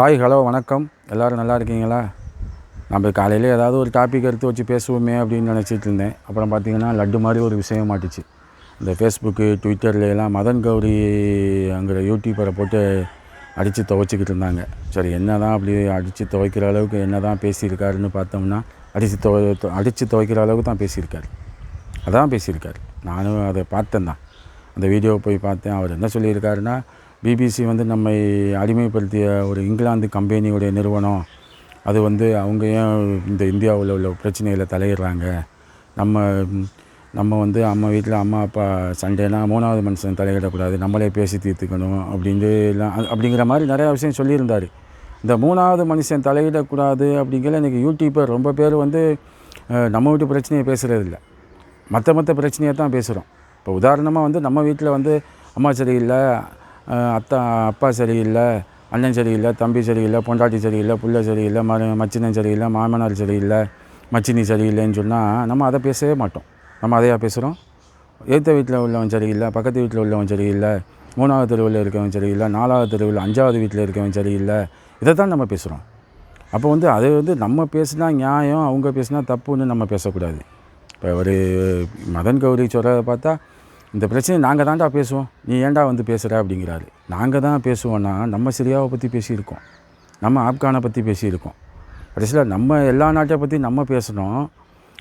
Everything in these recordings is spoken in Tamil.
ஹாய் ஹலோ வணக்கம். எல்லோரும் நல்லா இருக்கீங்களா? நம்ம காலையில் ஏதாவது ஒரு டாபிக் எடுத்து வச்சு பேசுவோமே அப்படின்னு நினச்சிட்டு இருந்தேன். அப்புறம் பார்த்தீங்கன்னா லட்டு மாதிரி ஒரு விஷயம் மாட்டுச்சு. இந்த ஃபேஸ்புக்கு ட்விட்டர்லாம் மதன் கௌரி அங்கிற யூடியூபரை போட்டு அடித்து துவைச்சிக்கிட்டு இருந்தாங்க. சரி என்ன தான் அப்படி அடித்து துவைக்கிற அளவுக்கு என்ன தான் பேசியிருக்காருன்னு பார்த்தோம்னா அடித்து துவை அடித்து துவைக்கிற அளவுக்கு தான் பேசியிருக்காரு. அதான் பேசியிருக்காரு. நானும் அதை பார்த்தேன் தான். அந்த வீடியோவை போய் பார்த்தேன். அவர் என்ன சொல்லியிருக்காருன்னா பிபிசி வந்து நம்மை அடிமைப்படுத்திய ஒரு இங்கிலாந்து கம்பெனியுடைய நிறுவனம். அது வந்து அவங்க ஏன் இந்த இந்தியாவில் உள்ள பிரச்சனையில் தலையிடுறாங்க? நம்ம நம்ம வந்து அம்மா வீட்டில் அம்மா அப்பா சண்டைனா மூணாவது மனுஷன் தலையிடக்கூடாது. நம்மளே பேசி தீர்த்துக்கணும் அப்படின்ட்டு எல்லாம் அப்படிங்கிற மாதிரி நிறையா விஷயம் சொல்லியிருந்தார். இந்த மூணாவது மனுஷன் தலையிடக்கூடாது அப்படிங்கிற இன்றைக்கி யூடியூப்பர் ரொம்ப பேர் வந்து நம்ம வீட்டு பிரச்சனையை பேசுகிறதில்ல மற்ற மற்ற பிரச்சனையை தான் பேசுகிறோம் இப்போ உதாரணமாக வந்து நம்ம வீட்டில் வந்து அம்மா சரியில்லை அத்தா அப்பா சரியில்லை அண்ணன் சரியில்லை தம்பி சரியில்லை பொண்டாட்டி சரியில்லை புள்ள சரியில்லை ம மச்சினன் சரியில்லை மாமனார் சரியில்லை மச்சினி சரியில்லைன்னு சொன்னால் நம்ம அதை பேசவே மாட்டோம். நம்ம அதையா பேசுகிறோம் ஏற்ற வீட்டில் உள்ளவன் சரியில்லை பக்கத்து வீட்டில் உள்ளவன் சரியில்லை மூணாவது தெருவில் இருக்கவன் சரியில்லை நாலாவது தெருவில் அஞ்சாவது வீட்டில் இருக்கவன் சரியில்லை இதை தான் நம்ம பேசுகிறோம் அப்போ வந்து அது வந்து நம்ம பேசினா நியாயம் அவங்க பேசினா தப்புன்னு நம்ம பேசக்கூடாது. இப்போ ஒரு மதன் கௌரி சொல்கிறத பார்த்தா இந்த பிரச்சனை நாங்கள் தான்டா பேசுவோம். நீ ஏன்டா வந்து பேசுகிற அப்படிங்கிறாரு. நாங்கள் தான் பேசுவோன்னா நம்ம சிரியாவை பற்றி பேசியிருக்கோம். நம்ம ஆப்கானை பற்றி பேசியிருக்கோம். கடைசியில் நம்ம எல்லா நாட்டை பற்றி நம்ம பேசணும்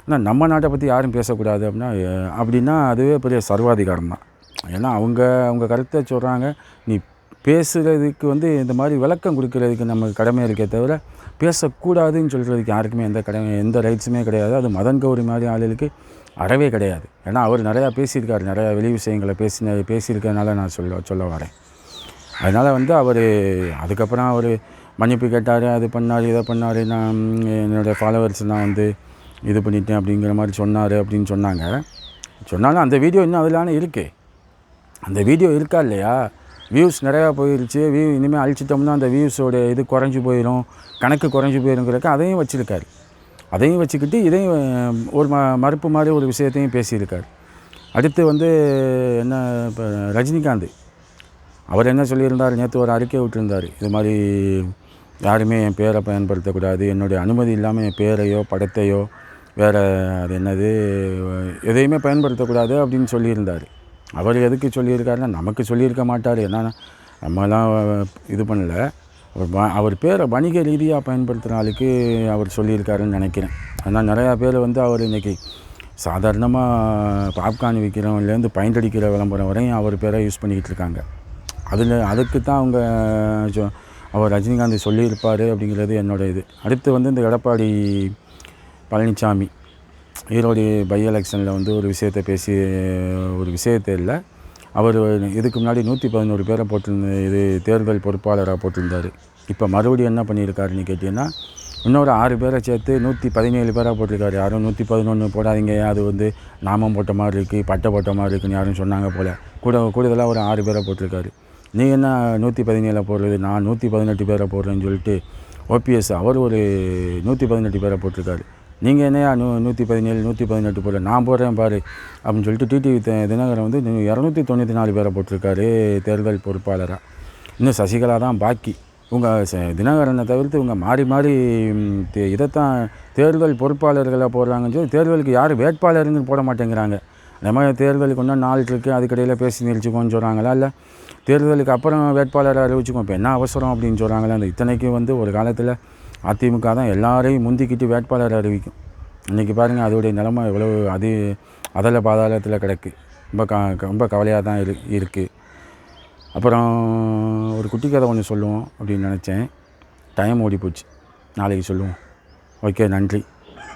ஆனால் நம்ம நாட்டை பற்றி யாரும் பேசக்கூடாது அப்படின்னா அப்படின்னா அதுவே பெரிய சர்வாதிகாரம் தான். ஏன்னா அவங்க அவங்க கருத்தை சொல்கிறாங்க நீ பேசுகிறதுக்கு வந்து இந்த மாதிரி விளக்கம் கொடுக்கறதுக்கு நம்ம கடமை இருக்கே தவிர பேசக்கூடாதுன்னு சொல்கிறதுக்கு யாருக்குமே எந்த கடமை எந்த ரைட்ஸுமே கிடையாது. அது மதன் கௌரி மாதிரி ஆளுகளுக்கு அறவே கிடையாது. ஏன்னா அவர் நிறையா பேசியிருக்காரு. நிறையா வெளி விஷயங்களை பேசின பேசியிருக்கனால நான் சொல்ல சொல்ல வரேன். அதனால் வந்து அவர் அதுக்கப்புறம் அவர் மன்னிப்பு கேட்டார் அது பண்ணார் இதை பண்ணார் நான் என்னோடய ஃபாலோவர்ஸ் நான் வந்து இது பண்ணிட்டேன் அப்படிங்கிற மாதிரி சொன்னார் அப்படின்னு சொன்னாங்க. சொன்னாலும் அந்த வீடியோ இன்னும் அதிலான இருக்கே. அந்த வீடியோ இருக்கா இல்லையா? வியூஸ் நிறையா போயிருச்சு. வியூ இனிமேல் அழிச்சிட்டோம்னா அந்த வியூஸோட இது குறைஞ்சி போயிடும் கணக்கு குறைஞ்சி போயிருங்கிறக்க அதையும் வச்சுருக்காரு. அதையும் வச்சுக்கிட்டு இதையும் ஒரு ம மறுப்பு மாதிரி ஒரு விஷயத்தையும் பேசியிருக்கார். அடுத்து வந்து என்ன இப்போ ரஜினிகாந்த். அவர் என்ன சொல்லியிருந்தார்? நேற்று ஒரு அறிக்கை விட்டுருந்தார். இது மாதிரி யாருமே என் பேரை பயன்படுத்தக்கூடாது. என்னுடைய அனுமதி இல்லாமல் என் பேரையோ படத்தையோ வேறு அது என்னது எதையுமே பயன்படுத்தக்கூடாது அப்படின்னு சொல்லியிருந்தார். அவர் எதுக்கு சொல்லியிருக்காருன்னா நமக்கு சொல்லியிருக்க மாட்டார். ஏன்னா நம்மலாம் இது பண்ணல. அவர் பேரை வணிக ரீதியாக பயன்படுத்துகிற ஆளுக்கு அவர் சொல்லியிருக்காருன்னு நினைக்கிறேன். ஆனால் நிறையா பேர் வந்து அவர் இன்றைக்கி சாதாரணமாக பாப்கார்ன் விற்கிறவங்கலேருந்து பைண்ட் அடிக்கிற விளம்பரம் வரையும் அவர் பேரை யூஸ் பண்ணிக்கிட்டு இருக்காங்க. அதில் அதுக்கு தான் அவங்க சொ- அவர் ரஜினிகாந்த் சொல்லியிருப்பார் அப்படிங்கிறது என்னோட இது. அடுத்து வந்து இந்த எடப்பாடி பழனிசாமி ஈரோடு பை எலெக்ஷனில் வந்து ஒரு விஷயத்தை பேசி ஒரு விஷயத்தை இல்லை. அவர் இதுக்கு முன்னாடி நூற்றி பதினோரு பேரை போட்டிருந்த இது தேர்தல் பொறுப்பாளராக போட்டிருந்தார். இப்போ மறுபடியும் என்ன பண்ணியிருக்காருன்னு கேட்டிங்கன்னா இன்னொரு ஆறு பேரை சேர்த்து நூற்றி பதினேழு பேராக போட்டிருக்காரு. யாரும் நூற்றி பதினொன்று போடாதீங்க. அது வந்து நாமம் போட்ட மாதிரி இருக்குது பட்டை போட்ட மாதிரி இருக்குன்னு யாரும் சொன்னாங்க போல். கூட கூடுதலாக ஒரு ஆறு பேரை போட்டிருக்காரு. நீ என்ன நூற்றி பதினேழை போடுறது? நான் நூற்றி பதினெட்டு பேரை போடுறேன்னு சொல்லிட்டு ஓபிஎஸ் அவர் ஒரு நூற்றி பதினெட்டு பேரை போட்டிருக்காரு. நீங்கள் என்னையா நூ நூற்றி பதினேழு நூற்றி பதினெட்டு போடல? நான் போடுறேன் பாரு. அப்படின்னு சொல்லிட்டு டிடிவி தினகரன் வந்து இரநூத்தி தொண்ணூற்றி நாலு பேரை போட்டிருக்காரு தேர்தல் பொறுப்பாளராக இன்னும் சசிகலா தான் பாக்கி. உங்கள் தினகரனை தவிர்த்து இவங்க மாறி மாறி தே- இதைத்தான் தேர்தல் பொறுப்பாளர்களாக போடுறாங்கன்னு சொல்லி தேர்தலுக்கு யார் வேட்பாளருன்னு போட மாட்டேங்கிறாங்க. நம்ம தேர்தலுக்கு இன்னும் நாள் இருக்குது அதுக்கடையில் பேசி நிறுச்சிக்கோன்னு சொல்கிறாங்களா இல்லை தேர்தலுக்கு அப்புறம் வேட்பாளரை அறிவிச்சுக்கோ இப்போ என்ன அவசரம் அப்படின்னு சொல்கிறாங்களா அந்த இத்தனைக்கும் வந்து ஒரு காலத்தில் அதிமுக தான் எல்லாரையும் முந்திக்கிட்டு வேட்பாளர் அறிவிக்கும். இன்றைக்கி பாருங்கள் அதோடைய நிலமை எவ்வளோ அது அதில் பாதாளத்தில் கிடக்கு. ரொம்ப க ரொம்ப கவலையாக தான் இரு இருக்குது அப்புறம் ஒரு குட்டி கதை ஒன்று சொல்லுவோம் அப்படின்னு நினச்சேன். டைம் ஓடி போச்சு நாளைக்கு சொல்லுவோம். ஓகே நன்றி.